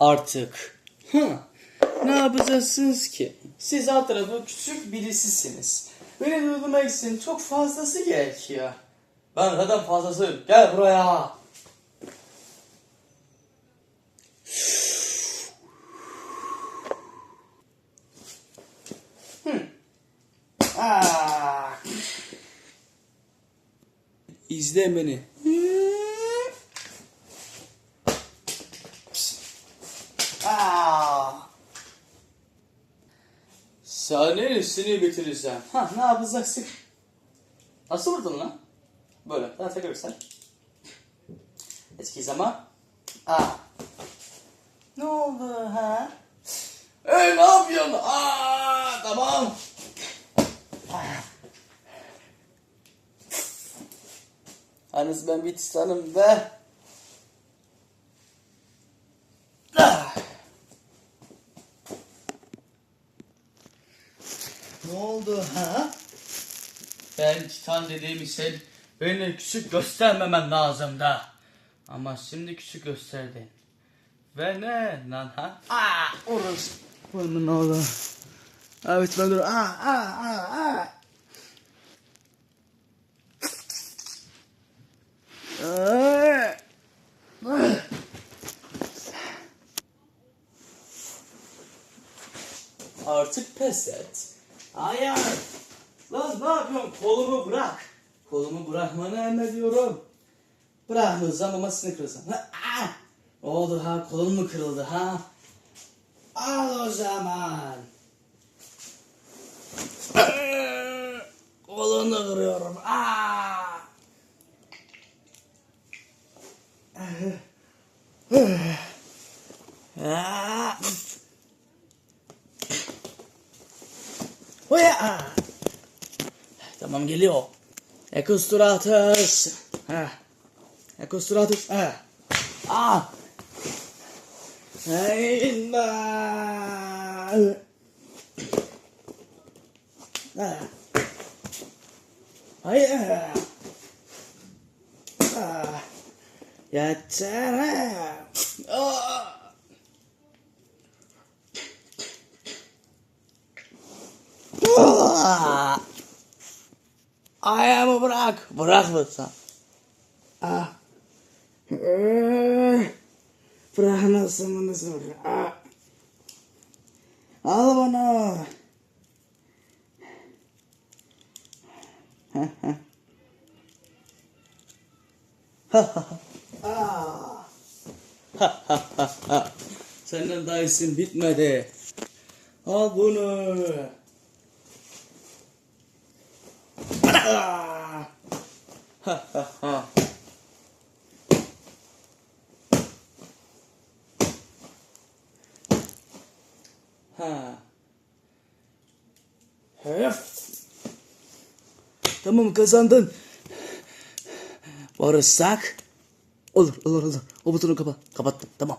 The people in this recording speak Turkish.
artık. Hı. Ne yapacaksınız ki? Siz alt tarafı küçük birisisiniz. Beni durdurmak için çok fazlası gerekiyor. Ben zaten fazlasıyım. Gel buraya. Ah. İzle beni. Sahnenin üstünü bitireceğim. Ha ne yapacaksın? Nasıl vurdun lan? Böyle. Daha tekrar sen. Eski zaman. Aa. Ne oldu ha? Ey ne yapıyorsun? Aa tamam. Hanız ben bir titanım be. Ne oldu ha? Ben titan dediğim için beni küçük göstermemen lazım da. Ama şimdi küçük gösterdin. Ve ne lan ha? Aa, orası. Bunun oğlu. Evet ben dur. Aa, aa, aa, aa. Artık pes et. Hayır. Lan ne yapıyorsun? Kolumu bırak. Kolumu bırakmanı emrediyorum. Bırakmayacağım ama sinir kırılsın. Ha, ah! Oldu ha kolun mu kırıldı ha? Al o zaman. Kolunu kırıyorum. Aa! Ah! Tamam geliyor. Ekosturatus. Ha. Ekosturatus. Ha. Ah. Hayır. Yeter. Ah. Ah. Ayağımı bırak. Bırak mısın? Ah. Ee, Bırakmasın bunu sonra. Ah. Al bunu. Ah. Senden daha isim bitmedi. Al bunu. Ah. Ha ha ha. Ha. Höf. Tamam kazandın. Barışsak. Olur olur olur. O butonu kapa. Kapattım tamam.